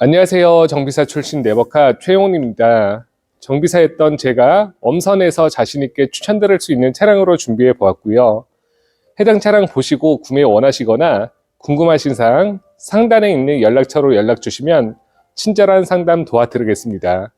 안녕하세요. 정비사 출신 네버카 최용훈입니다. 정비사였던 제가 엄선해서 자신있게 추천드릴 수 있는 차량으로 준비해 보았고요. 해당 차량 보시고 구매 원하시거나 궁금하신 사항 상단에 있는 연락처로 연락 주시면 친절한 상담 도와드리겠습니다.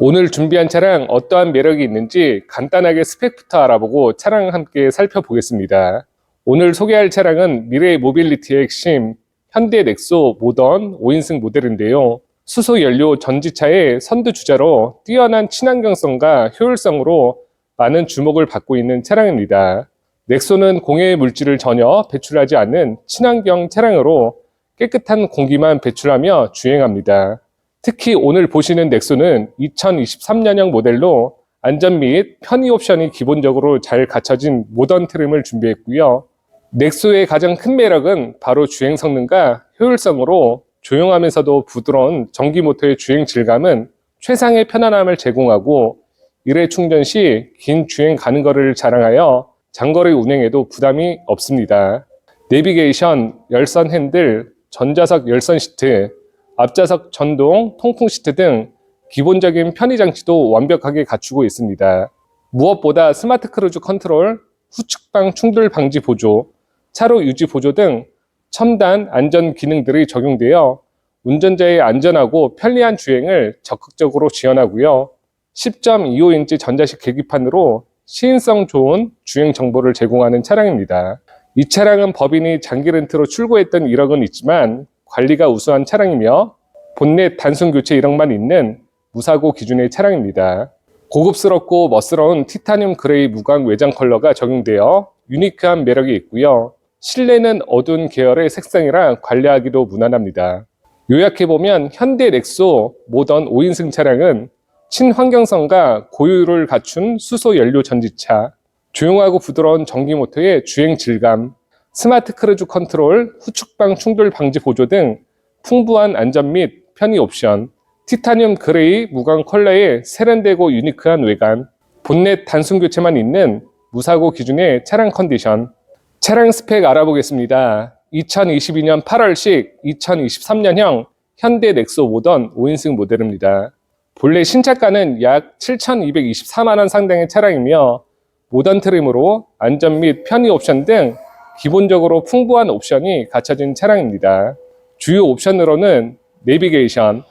오늘 준비한 차량 어떠한 매력이 있는지 간단하게 스펙부터 알아보고 차량 함께 살펴보겠습니다. 오늘 소개할 차량은 미래의 모빌리티의 핵심 현대 넥소 모던 5인승 모델인데요. 수소 연료 전지차의 선두 주자로 뛰어난 친환경성과 효율성으로 많은 주목을 받고 있는 차량입니다. 넥소는 공해 물질을 전혀 배출하지 않는 친환경 차량으로 깨끗한 공기만 배출하며 주행합니다. 특히 오늘 보시는 넥소는 2023년형 모델로 안전 및 편의 옵션이 기본적으로 잘 갖춰진 모던 트림을 준비했고요. 넥소의 가장 큰 매력은 바로 주행 성능과 효율성으로 조용하면서도 부드러운 전기 모터의 주행 질감은 최상의 편안함을 제공하고 일회 충전 시 긴 주행 가는 거리를 자랑하여 장거리 운행에도 부담이 없습니다. 내비게이션, 열선 핸들, 전자석 열선 시트, 앞좌석 전동 통풍 시트 등 기본적인 편의 장치도 완벽하게 갖추고 있습니다. 무엇보다 스마트 크루즈 컨트롤, 후측방 충돌 방지 보조, 차로 유지 보조 등 첨단 안전 기능들이 적용되어 운전자의 안전하고 편리한 주행을 적극적으로 지원하고요. 10.25인치 전자식 계기판으로 시인성 좋은 주행 정보를 제공하는 차량입니다. 이 차량은 법인이 장기 렌트로 출고했던 이력은 있지만 관리가 우수한 차량이며 본넷 단순 교체 이력만 있는 무사고 기준의 차량입니다. 고급스럽고 멋스러운 티타늄 그레이 무광 외장 컬러가 적용되어 유니크한 매력이 있고요. 실내는 어두운 계열의 색상이라 관리하기도 무난합니다. 요약해보면 현대 넥소 모던 5인승 차량은 친환경성과 고유를 갖춘 수소 연료 전지차, 조용하고 부드러운 전기 모터의 주행 질감, 스마트 크루즈 컨트롤, 후측방 충돌 방지 보조 등 풍부한 안전 및 편의 옵션, 티타늄 그레이 무광 컬러의 세련되고 유니크한 외관, 본넷 단순 교체만 있는 무사고 기준의 차량 컨디션, 차량 스펙 알아보겠습니다. 2022년 8월식 2023년형 현대 넥소 모던 5인승 모델입니다. 본래 신차가는 약 7,224만원 상당의 차량이며 모던 트림으로 안전 및 편의 옵션 등 기본적으로 풍부한 옵션이 갖춰진 차량입니다. 주요 옵션으로는 내비게이션,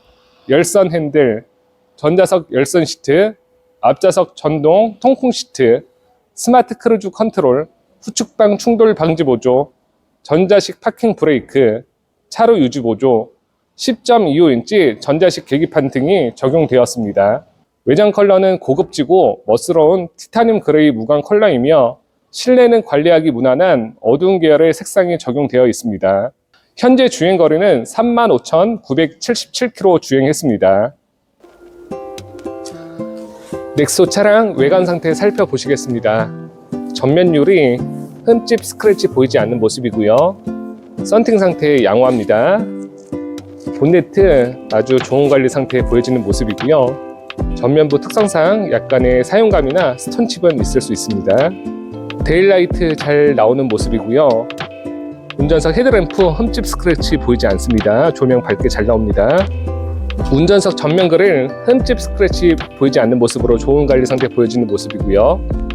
열선 핸들, 전자석 열선 시트, 앞좌석 전동 통풍 시트, 스마트 크루즈 컨트롤, 후측방 충돌 방지 보조, 전자식 파킹 브레이크, 차로 유지 보조, 10.25인치 전자식 계기판 등이 적용되었습니다. 외장 컬러는 고급지고 멋스러운 티타늄 그레이 무광 컬러이며 실내는 관리하기 무난한 어두운 계열의 색상이 적용되어 있습니다. 현재 주행 거리는 35,977km 주행했습니다. 넥소 차량 외관 상태 살펴보시겠습니다. 전면 유리 흠집 스크래치 보이지 않는 모습이고요. 썬팅 상태 양호합니다. 본네트 아주 좋은 관리 상태에 보여지는 모습이고요. 전면부 특성상 약간의 사용감이나 스톤칩은 있을 수 있습니다. 데일라이트 잘 나오는 모습이고요. 운전석 헤드램프 흠집 스크래치 보이지 않습니다. 조명 밝게 잘 나옵니다. 운전석 전면 그릴 흠집 스크래치 보이지 않는 모습으로 좋은 관리 상태 보여지는 모습이고요.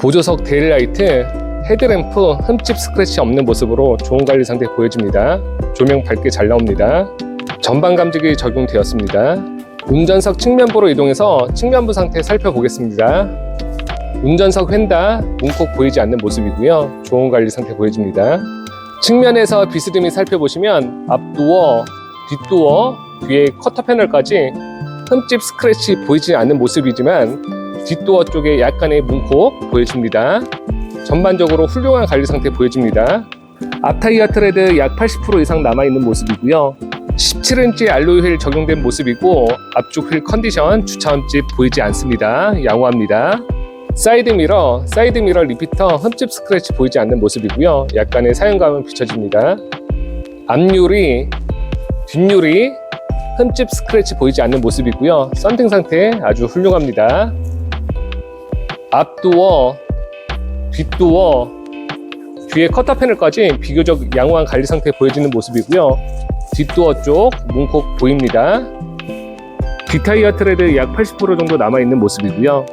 보조석 데일라이트 헤드램프 흠집 스크래치 없는 모습으로 좋은 관리 상태 보여집니다. 조명 밝게 잘 나옵니다. 전방 감지기 적용되었습니다. 운전석 측면부로 이동해서 측면부 상태 살펴보겠습니다. 운전석 휀다 문콕 보이지 않는 모습이고요. 좋은 관리 상태 보여집니다. 측면에서 비스듬히 살펴보시면 앞도어, 뒷도어, 뒤에 커터 패널까지 흠집 스크래치 보이지 않는 모습이지만 뒷도어 쪽에 약간의 문콕 보여집니다. 전반적으로 훌륭한 관리 상태 보여집니다. 앞타이어 트레드 약 80% 이상 남아있는 모습이고요. 17인치 알로이 휠 적용된 모습이고 앞쪽 휠 컨디션 주차 흠집 보이지 않습니다. 양호합니다. 사이드 미러, 사이드 미러 리피터 흠집 스크래치 보이지 않는 모습이고요. 약간의 사용감은 비춰집니다. 앞유리, 뒷유리 흠집 스크래치 보이지 않는 모습이고요. 썬팅 상태 아주 훌륭합니다. 앞도어, 뒷도어 뒤에 커터 패널까지 비교적 양호한 관리 상태 보여지는 모습이고요. 뒷도어 쪽 문콕 보입니다. 뒷타이어 트레드 약 80% 정도 남아있는 모습이고요.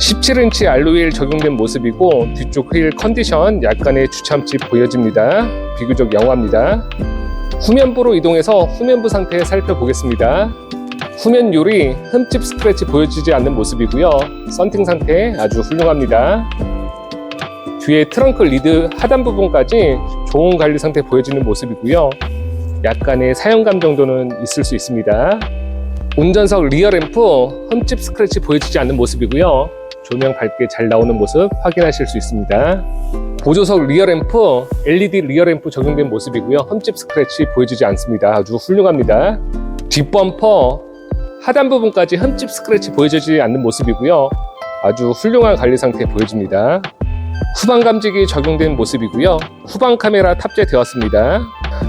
17인치 알로일 적용된 모습이고 뒤쪽 휠 컨디션 약간의 주참집 보여집니다. 비교적 양호합니다. 후면부로 이동해서 후면부 상태 살펴보겠습니다. 후면 유리 흠집 스크래치 보여지지 않는 모습이고요. 썬팅 상태 아주 훌륭합니다. 뒤에 트렁크 리드 하단 부분까지 좋은 관리 상태 보여지는 모습이고요. 약간의 사용감 정도는 있을 수 있습니다. 운전석 리어 램프 흠집 스크래치 보여지지 않는 모습이고요. 조명 밝게 잘 나오는 모습 확인하실 수 있습니다. 보조석 리어 램프 LED 리어 램프 적용된 모습이고요. 흠집 스크래치 보여지지 않습니다. 아주 훌륭합니다. 뒷범퍼 하단 부분까지 흠집 스크래치 보여지지 않는 모습이고요. 아주 훌륭한 관리 상태 보여집니다. 후방 감지기 적용된 모습이고요. 후방 카메라 탑재되었습니다.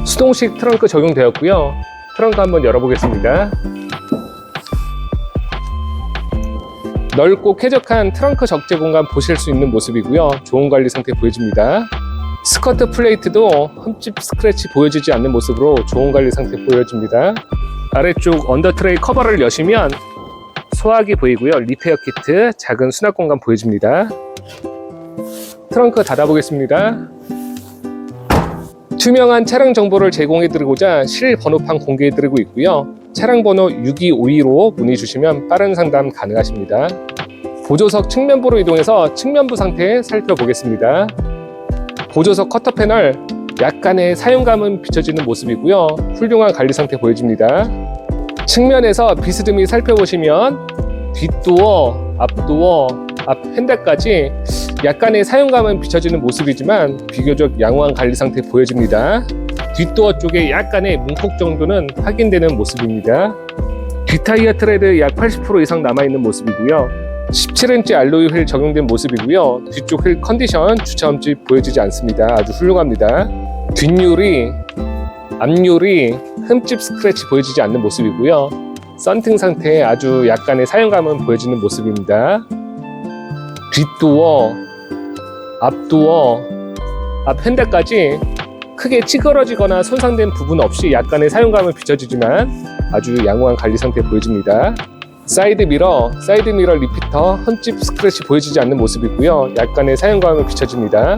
수동식 트렁크 적용되었고요. 트렁크 한번 열어보겠습니다. 넓고 쾌적한 트렁크 적재 공간 보실 수 있는 모습이고요. 좋은 관리 상태 보여집니다. 스커트 플레이트도 흠집 스크래치 보여지지 않는 모습으로 좋은 관리 상태 보여집니다. 아래쪽 언더트레이 커버를 여시면 소화기 보이고요. 리페어 키트, 작은 수납 공간 보여집니다. 트렁크 닫아보겠습니다. 투명한 차량 정보를 제공해드리고자 실 번호판 공개해드리고 있고요. 차량 번호 6252로 문의 주시면 빠른 상담 가능하십니다. 보조석 측면부로 이동해서 측면부 상태 살펴보겠습니다. 보조석 커터 패널 약간의 사용감은 비춰지는 모습이고요. 훌륭한 관리 상태 보여집니다. 측면에서 비스듬히 살펴보시면 뒷도어, 앞도어, 앞 핸들까지 약간의 사용감은 비춰지는 모습이지만 비교적 양호한 관리 상태 보여집니다. 뒷도어 쪽에 약간의 문콕 정도는 확인되는 모습입니다. 뒷타이어 트레드 약 80% 이상 남아있는 모습이고요. 17인치 알로이 휠 적용된 모습이고요. 뒤쪽 휠 컨디션 주차음집 보여지지 않습니다. 아주 훌륭합니다. 뒷유리, 앞유리 흠집 스크래치 보여지지 않는 모습이고요. 썬팅 상태에 아주 약간의 사용감은 보여지는 모습입니다. 뒷도어, 앞도어, 앞 핸들까지 크게 찌그러지거나 손상된 부분 없이 약간의 사용감은 비춰지지만 아주 양호한 관리 상태 보여집니다. 사이드 미러, 사이드 미러 리피터, 흠집 스크래치 보여지지 않는 모습이고요. 약간의 사용감은 비춰집니다.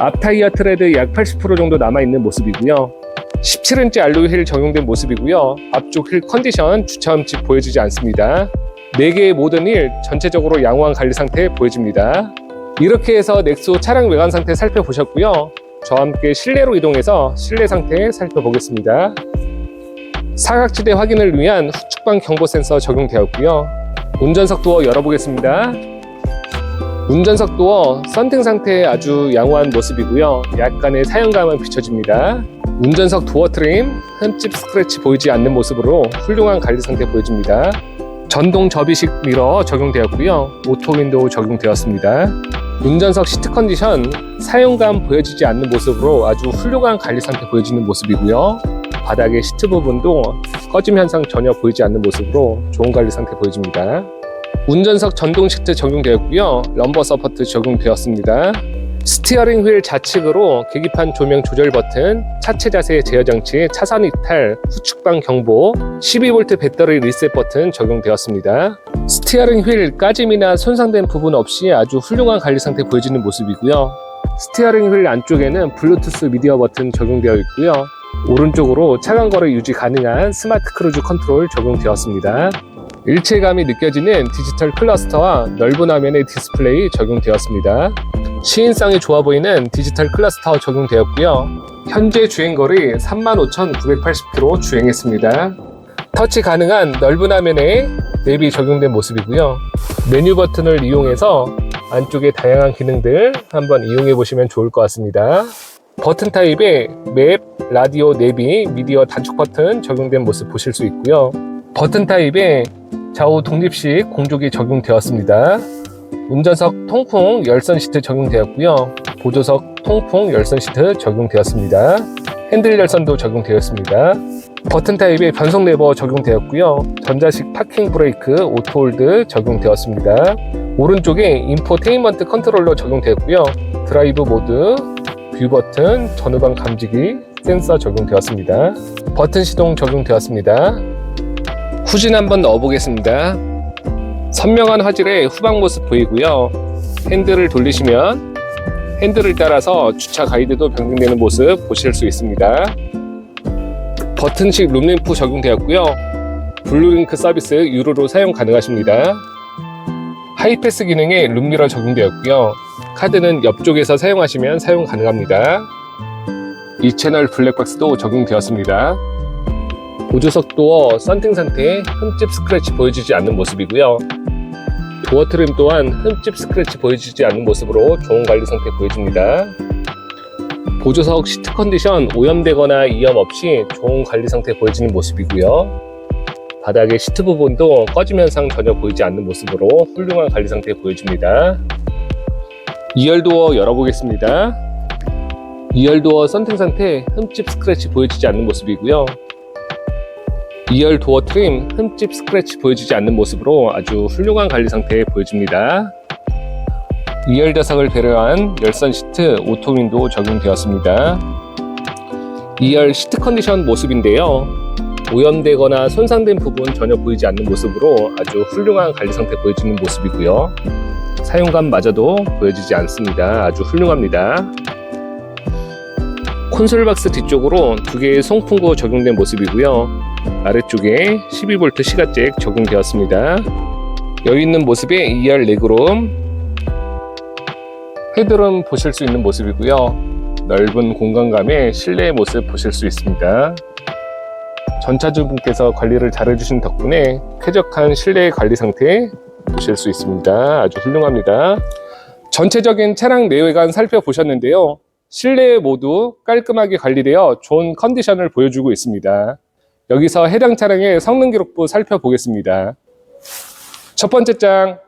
앞 타이어 트레드 약 80% 정도 남아있는 모습이고요. 17인치 알로이 휠 적용된 모습이고요. 앞쪽 휠 컨디션 주차음집 보여지지 않습니다. 4개의 모든 휠 전체적으로 양호한 관리 상태 보여집니다. 이렇게 해서 넥소 차량 외관 상태 살펴보셨고요. 저와 함께 실내로 이동해서 실내 상태 살펴보겠습니다. 사각지대 확인을 위한 후측방 경보 센서 적용되었고요. 운전석 도어 열어보겠습니다. 운전석 도어 썬팅 상태에 아주 양호한 모습이고요. 약간의 사용감은 비춰집니다. 운전석 도어 트림 흠집 스크래치 보이지 않는 모습으로 훌륭한 관리 상태 보여집니다. 전동 접이식 미러 적용되었고요. 오토 윈도우 적용되었습니다. 운전석 시트 컨디션 사용감 보여지지 않는 모습으로 아주 훌륭한 관리 상태 보여지는 모습이고요. 바닥의 시트 부분도 꺼짐 현상 전혀 보이지 않는 모습으로 좋은 관리 상태 보여집니다. 운전석 전동 시트 적용되었고요. 럼버 서포트 적용되었습니다. 스티어링 휠 좌측으로 계기판 조명 조절 버튼, 차체 자세 제어 장치, 차선 이탈, 후측방 경보, 12V 배터리 리셋 버튼 적용되었습니다. 스티어링 휠 까짐이나 손상된 부분 없이 아주 훌륭한 관리 상태 보여지는 모습이고요. 스티어링 휠 안쪽에는 블루투스 미디어 버튼 적용되어 있고요. 오른쪽으로 차간 거리 유지 가능한 스마트 크루즈 컨트롤 적용되었습니다. 일체감이 느껴지는 디지털 클러스터와 넓은 화면의 디스플레이 적용되었습니다. 시인성이 좋아 보이는 디지털 클러스터 적용되었고요. 현재 주행거리 35,980km 주행했습니다. 터치 가능한 넓은 화면에 내비 적용된 모습이고요. 메뉴 버튼을 이용해서 안쪽에 다양한 기능들 한번 이용해 보시면 좋을 것 같습니다. 버튼 타입에 맵, 라디오, 내비, 미디어 단축 버튼 적용된 모습 보실 수 있고요. 버튼 타입에 좌우 독립식 공조기 적용되었습니다. 운전석 통풍 열선 시트 적용되었고요. 보조석 통풍 열선 시트 적용되었습니다. 핸들 열선도 적용되었습니다. 버튼 타입의 변속 레버 적용되었고요. 전자식 파킹 브레이크 오토홀드 적용되었습니다. 오른쪽에 인포테인먼트 컨트롤러 적용되었고요. 드라이브 모드, 뷰 버튼, 전후방 감지기, 센서 적용되었습니다. 버튼 시동 적용되었습니다. 후진 한번 넣어보겠습니다. 선명한 화질의 후방 모습 보이고요. 핸들을 돌리시면 핸들을 따라서 주차 가이드도 변경되는 모습 보실 수 있습니다. 버튼식 룸램프 적용되었고요. 블루링크 서비스 유로로 사용 가능하십니다. 하이패스 기능에 룸미러 적용되었고요. 카드는 옆쪽에서 사용하시면 사용 가능합니다. 2채널 블랙박스도 적용되었습니다. 보조석 도어 썬팅 상태 흠집 스크래치 보여지지 않는 모습이고요. 도어 트림 또한 흠집 스크래치 보여지지 않는 모습으로 좋은 관리 상태 보여집니다. 보조석 시트 컨디션 오염되거나 이염 없이 좋은 관리 상태 보여지는 모습이고요. 바닥의 시트 부분도 꺼짐 현상 전혀 보이지 않는 모습으로 훌륭한 관리 상태 보여줍니다. 2열 도어 열어보겠습니다. 2열 도어 썬팅 상태 흠집 스크래치 보여지지 않는 모습이고요. 2열 도어 트림 흠집 스크래치 보여지지 않는 모습으로 아주 훌륭한 관리 상태 보여줍니다. 2열 좌석을 배려한 열선 시트 오토 윈도우 적용되었습니다. 2열 시트 컨디션 모습인데요. 오염되거나 손상된 부분 전혀 보이지 않는 모습으로 아주 훌륭한 관리 상태 보여지는 모습이고요. 사용감마저도 보여지지 않습니다. 아주 훌륭합니다. 콘솔 박스 뒤쪽으로 두 개의 송풍구 적용된 모습이고요. 아래쪽에 12V 시가잭 적용되었습니다. 여유 있는 모습의 2열 레그룸 헤드룸 보실 수 있는 모습이고요. 넓은 공간감의 실내의 모습 보실 수 있습니다. 전차주분께서 관리를 잘해주신 덕분에 쾌적한 실내 관리 상태 보실 수 있습니다. 아주 훌륭합니다. 전체적인 차량 내외관 살펴보셨는데요. 실내 모두 깔끔하게 관리되어 좋은 컨디션을 보여주고 있습니다. 여기서 해당 차량의 성능 기록부 살펴보겠습니다. 첫 번째 장.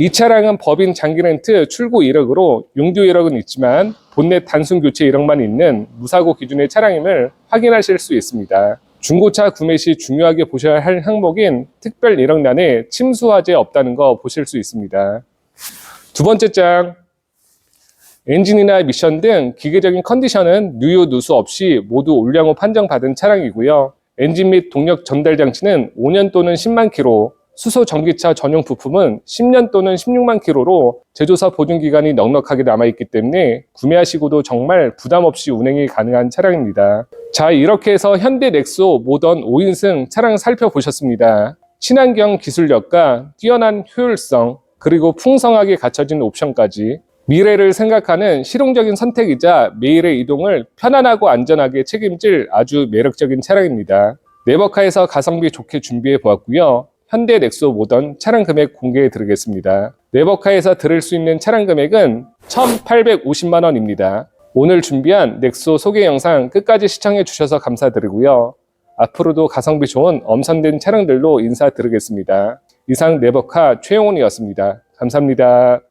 이 차량은 법인 장기 렌트 출고 이력으로 용도 이력은 있지만 본넷 단순 교체 이력만 있는 무사고 기준의 차량임을 확인하실 수 있습니다. 중고차 구매 시 중요하게 보셔야 할 항목인 특별 이력란에 침수 화재 없다는 거 보실 수 있습니다. 두 번째 장. 엔진이나 미션 등 기계적인 컨디션은 누유 누수 없이 모두 올량호 판정받은 차량이고요. 엔진 및 동력 전달 장치는 5년 또는 10만 킬로, 수소 전기차 전용 부품은 10년 또는 16만 킬로로 제조사 보증 기간이 넉넉하게 남아 있기 때문에 구매하시고도 정말 부담 없이 운행이 가능한 차량입니다. 자, 이렇게 해서 현대 넥소 모던 5인승 차량 살펴보셨습니다. 친환경 기술력과 뛰어난 효율성, 그리고 풍성하게 갖춰진 옵션까지 미래를 생각하는 실용적인 선택이자 매일의 이동을 편안하고 안전하게 책임질 아주 매력적인 차량입니다. 네버카에서 가성비 좋게 준비해 보았고요. 현대 넥소 모던 차량 금액 공개해 드리겠습니다. 네버카에서 들을 수 있는 차량 금액은 1,850만 원입니다. 오늘 준비한 넥소 소개 영상 끝까지 시청해 주셔서 감사드리고요. 앞으로도 가성비 좋은 엄선된 차량들로 인사드리겠습니다. 이상 네버카 최영훈이었습니다. 감사합니다.